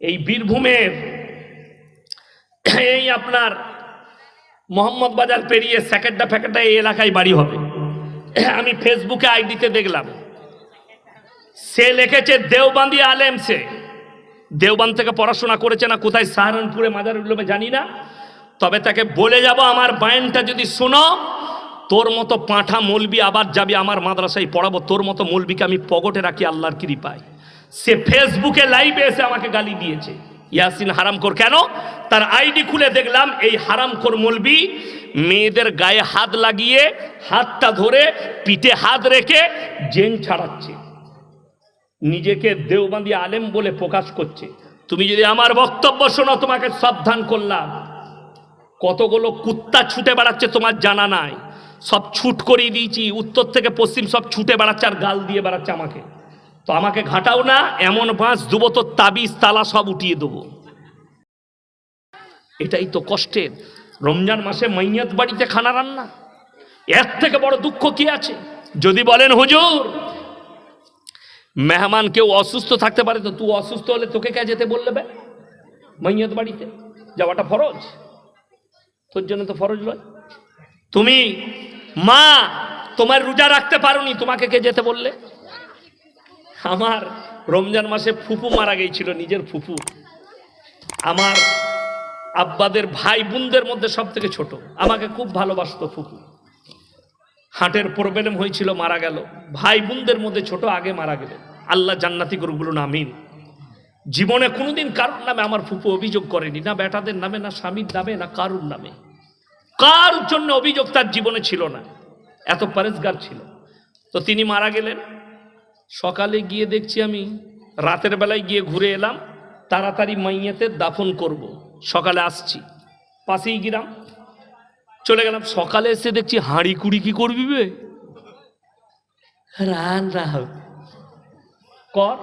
এই বীরভূমের এই আপনার মোহাম্মদ বাজার পেরিয়ে স্যাকেটটা ফ্যাকেটটা এই এলাকায় বাড়ি হবে। আমি ফেসবুকে আইডিতে দেখলাম, সে লিখেছে, দেওবান্দি আলেম সে। দেওবান থেকে পড়াশোনা করেছে না, কোথায়? সাহারানপুরে মাজার উল্লমে জানি না। তবে তাকে বলে যাব, আমার বায়নটা যদি শোনো, তোর মতো পাঁঠা মলবি আবার যাবি আমার মাদ্রাসায় পড়াবো। তোর মতো মলবিকে আমি পগটে রাখি আল্লাহর কৃপায়। সে ফেসবুকে লাইভে এসে আমাকে গালি দিয়েছে। ইয়াসিন হারামখোর কেন? তার আইডি খুলে দেখলাম, এই হারামখোর মলবি মেয়েদের গায়ে হাত লাগিয়ে, হাতটা ধরে পিঠে হাত রেখে জেন ছাড়াচ্ছে। নিজেকে দেওবান্দি আলেম বলে প্রকাশ করছে। তুমি যদি আমার বক্তব্য শোনো, তোমাকে সাবধান করলাম। কতগুলো কুত্তা ছুটে বেড়াচ্ছে তোমার জানা নাই। সব ছুট করিয়ে দিয়েছি, উত্তর থেকে পশ্চিম সব ছুটে বেড়াচ্ছে আর গাল দিয়ে বেড়াচ্ছে আমাকে। তো আমাকে ঘাটাও না, এমন বাঁশ দেবো তো তাবিজ, তালা সব উঠিয়ে দেবো। এটাই তো কষ্টের। রমজান মাসে মাইয়াত বাড়িতে খানা রান্না। এর থেকে বড় দুঃখ কি আছে? যদি বলেন, হুজুর, মেহমান কেউ অসুস্থ থাকতে পারে তো তুই অসুস্থ হলে তোকে কে যেতে বললে মাইয়াত বাড়িতে যাওয়াটা ফরজ। তোর জন্য তো ফরজ নয়। তুমি মা, তোমার রোজা রাখতে পারোনি, তোমাকে কে যেতে বললে? আমার রমজান মাসে ফুফু মারা গিয়েছিল, নিজের ফুফু। আমার আব্বাদের ভাই বোনদের মধ্যে সব থেকে ছোট। আমাকে খুব ভালোবাসতো ফুফু। হার্টের প্রবলেম হয়েছিল, মারা গেল। ভাই বোনদের মধ্যে ছোট, আগে মারা গেল আল্লাহ জান্নাতি করুগুলো নামিন জীবনে কোনোদিন কারোর নামে আমার ফুপু অভিযোগ করেনি, না বেটাদের নামে, না স্বামীর নামে, না কারুর নামে। কার জন্য অভিযোগ তার জীবনে ছিল না। এত পরেজগার ছিল। তো তিনি মারা গেলেন। সকালে গিয়ে দেখছি আমি রাতের বেলায় গিয়ে ঘুরে এলাম তাড়াতাড়ি মাইয়াতে দাফন করব। সকালে আসছি। পাশেই গিরাম চলে গেলাম। সকালে এসে দেখছি হাঁড়ি কুড়ি কি করবি বে? রান রাহ কর।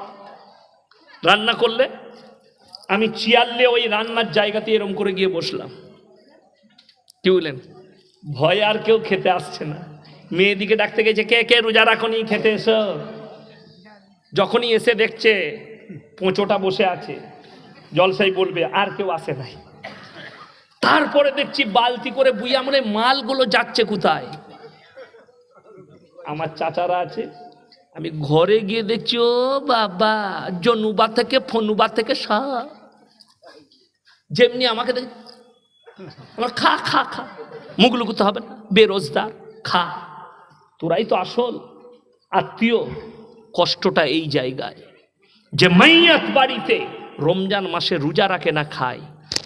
রান্না করলে? আমি চিয়ারলে ওই রান্নার জায়গাতে এরম করে গিয়ে বসলাম। কি বললেন? ভয় আর কেউ খেতে আসছে না। মেয়েদিকে ডাকতে গেছে কে কে রোজা রাখনি খেতে এসো? যখনই এসে দেখছে পোঁচোটা বসে আছে জলসাই বলবে, আর কেউ আসে নাই। তারপরে দেখছি বালতি করে বুইয়া মনে মালগুলো যাচ্ছে কোথায়? আমার চাচারা আছে, আমি ঘরে গিয়ে দেখছি, ও বাবা, জনুবা থেকে, ফনুবা থেকে সা যেমনি আমাকে দেখ, আমার খা খা খা, মুখ লুকুতে হবে না, বেরোজগার, খা। তোরাই তো আসল আত্মীয়। কষ্টটা এই জায়গায় যে মাইয়াত বাড়িতে রমজান মাসে রোজা রাখে না খায়।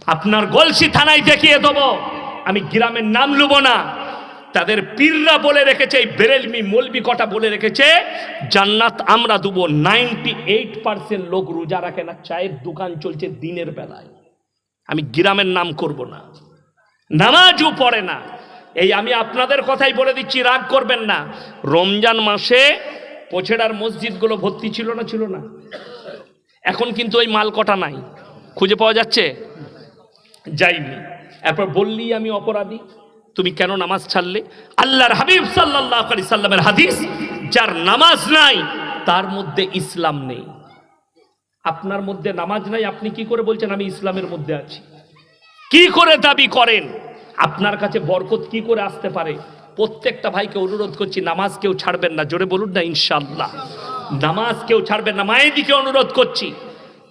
আপনার গলসি থানায় দেখিয়ে দেবো। আমি গ্রামের নাম লুব না। তাদের পীররা বলে রেখেছে, এই বেরেলমি মলবি কটা বলে রেখেছে, জান্নাত আমরা দেবো। নাইনটি এইট পার্সেন্ট লোক রোজা রাখে না, চায়ের দোকান চলছে দিনের বেলায়। আমি গ্রামের নাম করব না। নামাজও পড়ে না। এই আমি আপনাদের কথাই বলে দিচ্ছি, রাগ করবেন না। রমজান মাসে পোছেড়ার মসজিদগুলো ভর্তি ছিল না ছিল না। এখন কিন্তু ওই মাল কটা নাই। খুঁজে পাওয়া যাচ্ছে? যাইনি। এরপর বললি আমি অপরাধী। তুমি কেন নামাজ ছাড়লে? আল্লাহর হাবিব সাল্লাহ সাল্লামের হাদিস, যার নামাজ নাই, তার মধ্যে ইসলাম নেই। আপনার মধ্যে নামাজ নাই, আপনি কি করে বলছেন আমি ইসলামের মধ্যে আছি? কি করে দাবি করেন? আপনার কাছে বরকত কি করে আসতে পারে? প্রত্যেকটা ভাইকে অনুরোধ করছি, নামাজ কেউ ছাড়বেন না। জোরে বলুন না ইনশাল্লাহ নামাজ কেউ ছাড়বেন না মায়ের দিকে অনুরোধ করছি।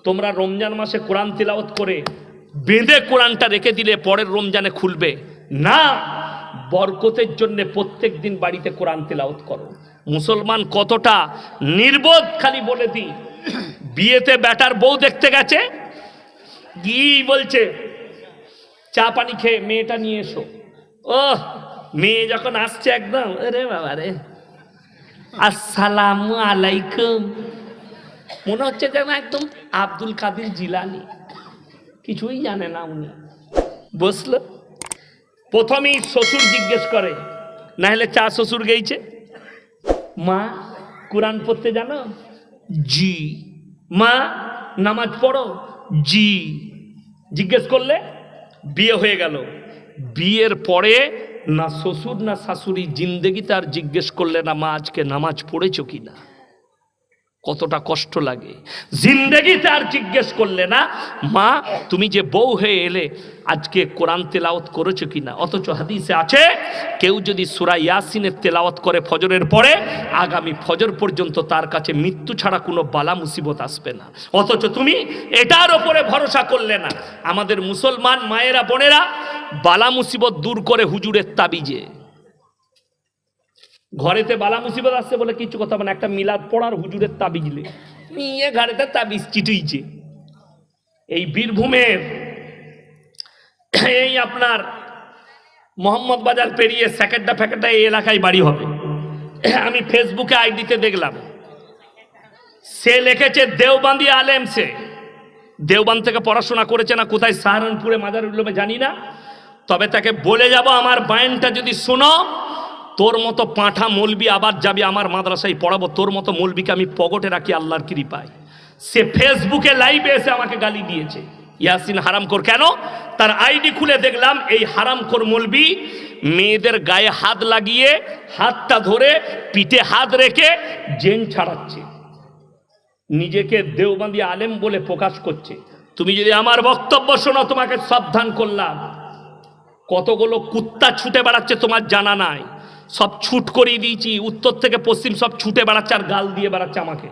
তোমরা রমজান মাসে কোরআন তিলাওয়াত করে বেঁধে কোরআনটা রেখে দিলে পরের রমজানে খুলবে। না, বরকতের জন্য প্রত্যেক দিন বাড়িতে কোরআন তিলাওয়াত করো। মুসলমান কতটা নির্বোধ, খালি বলে দিই। বিয়েতে ব্যাটার বউ দেখতে গেছে কি বলছে, চা পানি খেয়ে মেয়েটা নিয়ে এসো। ও মেয়ে যখন আসছে একদম আরে বাবা রে। আসসালামু আলাইকুম। মনে হচ্ছে যেন একদম আব্দুল কাদের জিলানি। কিছুই জানে না উনি। বসল। প্রথমেই শ্বশুর জিজ্ঞেস করে না হলে চা শ্বশুর গেইছে। মা, কোরআন পড়তে জানো? জি। মা, নামাজ পড়ো? জি। জিজ্ঞেস করলে, বিয়ে হয়ে গেল। বিয়ের পরে না শ্বশুর না শাশুড়ি জিন্দেগি তার জিজ্ঞেস করলে না মা আজকে নামাজ পড়েছ কি না কতটা কষ্ট লাগে। জিন্দেগিতে আর জিজ্ঞেস করলে না, মা, তুমি যে বউ হয়ে এলে আজকে কোরআন তেলাওয়াত করেছ কিনা? অথচ হাদিসে আছে, কেউ যদি সুরা ইয়াসিনের তেলাওয়াত করে ফজরের পরে, আগামী ফজর পর্যন্ত তার কাছে মৃত্যু ছাড়া কোনো বালা মুসিবত আসবে না। অথচ তুমি এটার ওপরে ভরসা করলে না। আমাদের মুসলমান মায়েরা, বোনেরা, বালা মুসিবত দূর করে হুজুরের তাবিজে। ঘরেতে বালা মুসিবত আসছে বলে কিছু কথা মানে একটা মিলাদ পড়ার হুজুরের তাবিজলে নিয়ে ঘরেতে তাবিজ চিটুইছে এই বীরভূমের এই আপনার মোহাম্মদ বাজার পেরিয়ে স্যাকেটটা ফ্যাকেটটা এই এলাকায় বাড়ি হবে। আমি ফেসবুকে আইডিতে দেখলাম। সে লিখেছে, দেওবান্দি আলেম সে। দেওবান থেকে পড়াশোনা করেছে না, কোথায়? সাহারানপুরে মাজার উল্লমে জানি না। তবে তাকে বলে যাব, আমার বায়নটা যদি শোনো তোর মতো পাঁঠা মলবি আবার যাবি আমার মাদ্রাসায় পড়াবো, তোর মতো মলবিকে আমি পগটে রাখি আল্লাহর কৃপায়। সে ফেসবুকে লাইভে এসে আমাকে গালি দিয়েছে। ইয়াসিন হারামখোর কেন? তার আইডি খুলে দেখলাম, এই হারামখোর মলবি মেয়েদের গায়ে হাত লাগিয়ে, হাতটা ধরে পিঠে হাত রেখে জেন ছাড়াচ্ছে। নিজেকে দেওবান্দি আলেম বলে প্রকাশ করছে। তুমি যদি আমার বক্তব্য শোনো, তোমাকে সাবধান করলাম। কতগুলো কুত্তা ছুটে বেড়াচ্ছে তোমার জানা নাই। সব ছুট করিয়ে দিয়েছি, উত্তর থেকে পশ্চিম সব ছুটে বেড়াচ্ছে আর গাল দিয়ে বেড়াচ্ছে আমাকে।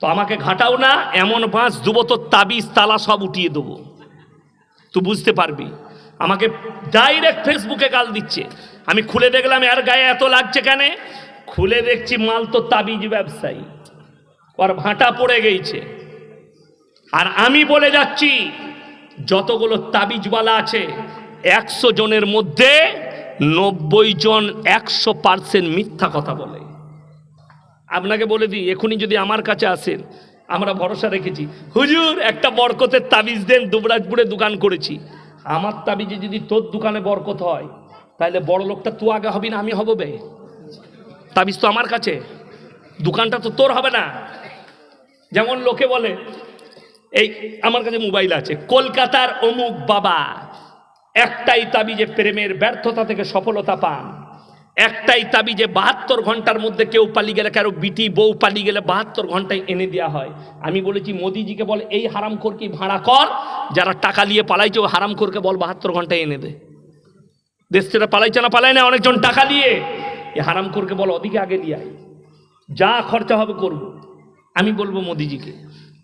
তো আমাকে ঘাটাও না, এমন বাঁশ দেবো তো তাবিজ, তালা সব উঠিয়ে দেবো। তুই বুঝতে পারবি, আমাকে ডাইরেক্ট ফেসবুকে গাল দিচ্ছে। আমি খুলে দেখলাম, এর গায়ে এত লাগছে কেন? খুলে দেখছি, মাল তো তাবিজ ব্যবসায়ী। ওর ভাঁটা পড়ে গেছে। আর আমি বলে যাচ্ছি, যতগুলো তাবিজওয়ালা আছে, একশো জনের মধ্যে নব্বই জন একশো পার্সেন্ট মিথ্যা কথা বলে। আপনাকে বলে দিই, এখনই যদি আমার কাছে আসেন, আমরা ভরসা রেখেছি। হুজুর, একটা বরকতের তাবিজ দেন, দুবরাজপুরে দোকান করেছি। আমার তাবিজে যদি তোর দোকানে বরকত হয় তাহলে বড় লোকটা তুই আগে হবি না আমি হব বে। তাবিজ তো আমার কাছে, দোকানটা তো তোর হবে না। যেমন লোকে বলে, এই আমার কাছে মোবাইল আছে, কলকাতার অমুক বাবা। একটাই তাবি যে প্রেমের ব্যর্থতা থেকে সফলতা পান। একটাই তাবি যে বাহাত্তর ঘণ্টার মধ্যে কেউ পালিয়ে গেলে, কারও বিটি বউ পালিয়ে গেলে বাহাত্তর ঘন্টায় এনে দেওয়া হয়। আমি বলেছি, মোদিজিকে বল, এই হারামখোর কি ভাড়া কর? যারা টাকা নিয়ে পালাইছে ও হারামখোরকে বল বাহাত্তর ঘন্টায় এনে দে। দেশ ছেড়ে পালাইছে না, পালায় না, অনেকজন টাকা নিয়ে। এই হারামখোরকে বল, ওদিকে আগে দিয়ে আয়। যা খরচা হবে করব। আমি বলব মোদিজিকে,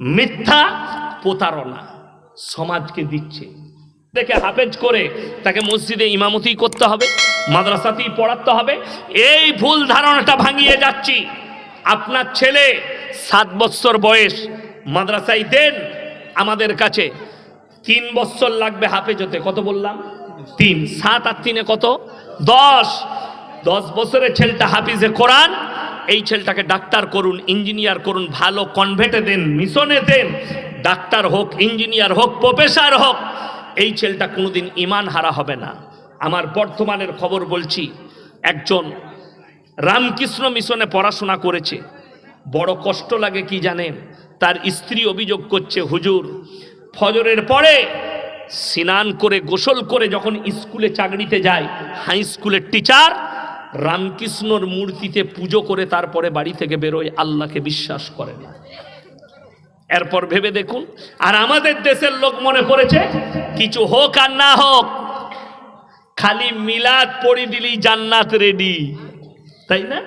মিথ্যা প্রতারণা সমাজকে দিচ্ছে। দেখে হাফেজ করে তাকে মসজিদে ইমামতি করতে হবে, মাদ্রাসাতেই পড়াতে হবে। এই ভুল ধারণাটা ভাঙিয়ে যাচ্ছি। আপনার ছেলে সাত বছর বয়স, মাদ্রাসায় দেন আমাদের কাছে। তিন বছর লাগবে হাফেজ হতে কত বললাম? তিন। সাত আর তিনে কত? দশ। দশ বছরের ছেলেটা হাফিজে কোরআন, এই ছেলেটাকে ডাক্তার করুন, ইঞ্জিনিয়ার করুন, ভালো কনভেটে দেন মিশনে দেন। ডাক্তার হোক, ইঞ্জিনিয়ার হোক প্রফেসর হোক এই ছেলেটা কোনোদিন ইমান হারা হবে না। আমার বর্তমানের খবর বলছি, একজন রামকৃষ্ণ মিশনে পড়াশোনা করেছে। বড় কষ্ট লাগে কি জানেন? তার স্ত্রী অভিযোগ করছে, হুজুর, ফজরের পরে স্নান করে, গোসল করে যখন স্কুলে চাকরিতে যায়, হাই স্কুলের টিচার রামকৃষ্ণর মূর্তিতে পুজো করে তারপরে বাড়ি থেকে বেরোয়, আল্লাহকে বিশ্বাস করে না। এরপর ভেবে দেখুন। আর আমাদের দেশের লোক মনে করেছে, কিছু হোক আর না হোক, খালি মিলাদ পড়ি দিলি জান্নাত রেডি তাই না?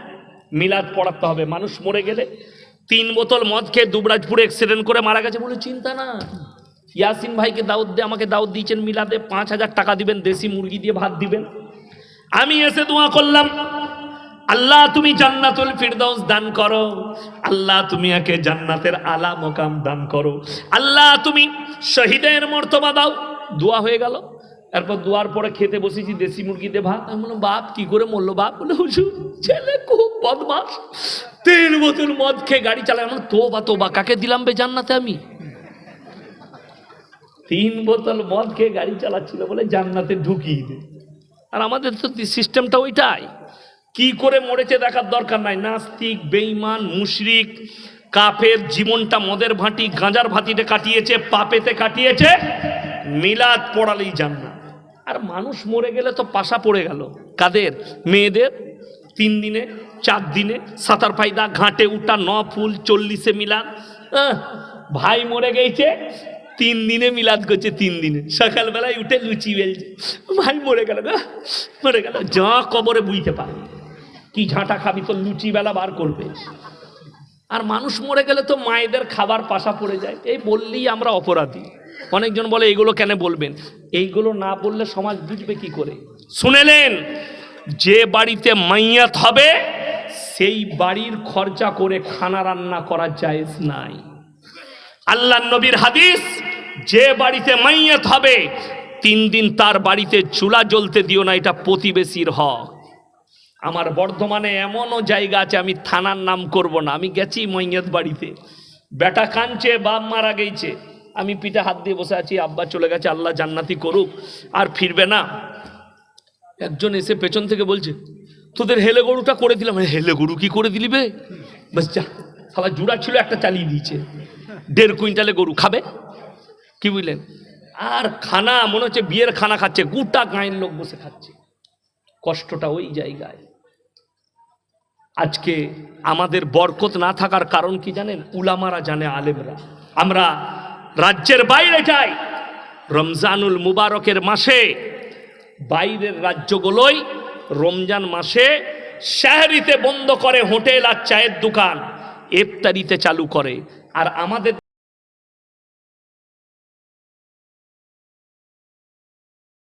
মিলাদ পড়াতে হবে। মানুষ মরে গেলে তিন বোতল মদ খেয়ে দুবরাজপুরে অ্যাক্সিডেন্ট করে মারা গেছে বলে চিন্তা না। ইয়াসিন ভাইকে দাউদ দিয়ে আমাকে দাউদ দিয়েছেন মিলাদে। পাঁচ হাজার টাকা দিবেন, দেশি মুরগি দিয়ে ভাত দিবেন। আমি এসে দোয়া করলাম আল্লাহ তুমি জান্নাতুল ফিরদৌস দান করো। আল্লাহ তুমি একে জান্নাতের আলা মোকাম দান করো। আল্লাহ তুমি শহীদের মর্তবা দাও। দোয়া হয়ে গেল। এরপর দোয়ার পরে খেতে বসেছি, দেশি মুরগিতে ভাত। আমি বললাম, বাপ, কি করে মরলো বাপ? বলে, হুজুর, ছেলে খুব বদমাস তিন বোতল মদ খেয়ে গাড়ি চালায়। আমার তো বা তো বা কাকে দিলাম বে জান্নাতে আমি? তিন বোতল মদ খেয়ে গাড়ি চালাচ্ছিল বলে জান্নাতে ঢুকিয়ে দে। আর আমাদের তো সিস্টেমটা ওইটাই। কি করে মরেছে দেখার দরকার নাই। নাস্তিক বেইমান মুশরিক, কাফের, জীবনটা মদের ভাঁটি, গাঁজার ভাঁটিতে কাটিয়েছে, পাপেতে কাটিয়েছে, মিলাদ পড়ালেই যান না আর মানুষ মরে গেলে তো পাশা পড়ে গেল। কাদের? মেয়েদের? তিন দিনে, চার দিনে, সাঁতার ফায়দা ঘাটে উঠা ন ফুল, চল্লিশে মিলাদ। ভাই মরে গেছে, তিন দিনে মিলাদ করছে, তিন দিনে। সকালবেলায় উঠে লুচি বেলছে। ভাই মরে গেল মরে গেল। যা কবরে বুঝতে পারে কি ঝাঁটা খাবি তো লুচি বেলা বার করবে? আর মানুষ মরে গেলে তো মায়েদের খাবার পাশা পড়ে যায়। এই বললেই আমরা অপরাধী। অনেকজন বলে, এইগুলো কেন বলবেন? এইগুলো না বললে সমাজ বুঝবে কি করে? শুনেলেন যে বাড়িতে মাইয়াত হবে, সেই বাড়ির খরচা করে খানা রান্না করা জায়েজ নাই। আল্লাহ নবীর হাদিস, যে বাড়িতে মাইয়াত হবে, তিন দিন তার বাড়িতে চুলা জ্বলতে দিও না, এটা প্রতিবেশীর হক। আমার বর্ধমানে এমনও জায়গা আছে আমি থানার নাম করব না। আমি গেছি মৈয়ত বাড়িতে। বেটা কাঁদছে বাপ মারা গেছে আমি পিঠে হাত দিয়ে বসে আছি আব্বা চলে গেছে আল্লাহ জান্নাতি করুক আর ফিরবে না। একজন এসে পেছন থেকে বলছে তোদের হেলে গরুটা করে দিলাম। "হ্যাঁ, হেলে গরু কি করে দিলি বে? যা জুড়া ছিল একটা চালিয়ে দিয়েছে। দেড় কুইন্টালে গরু খাবে? কি বুঝলেন? আর খানা মনে হচ্ছে বিয়ের খানা খাচ্ছে গোটা গাঁয়ের লোক বসে খাচ্ছে। কষ্টটা ওই জায়গায়। আজকে আমাদের বরকত না থাকার কারণ কি জানেন? উলামারা জানে, আলেমরা। আমরা রাজ্যের বাইরে যাই। রমজানুল মুবারকের মাসে, বাইরের রাজ্যগুলোই রমজান মাসে শাহরিতে বন্ধ করে হোটেল আর চায়ের দোকান এফতারিতে চালু করে। আর আমাদের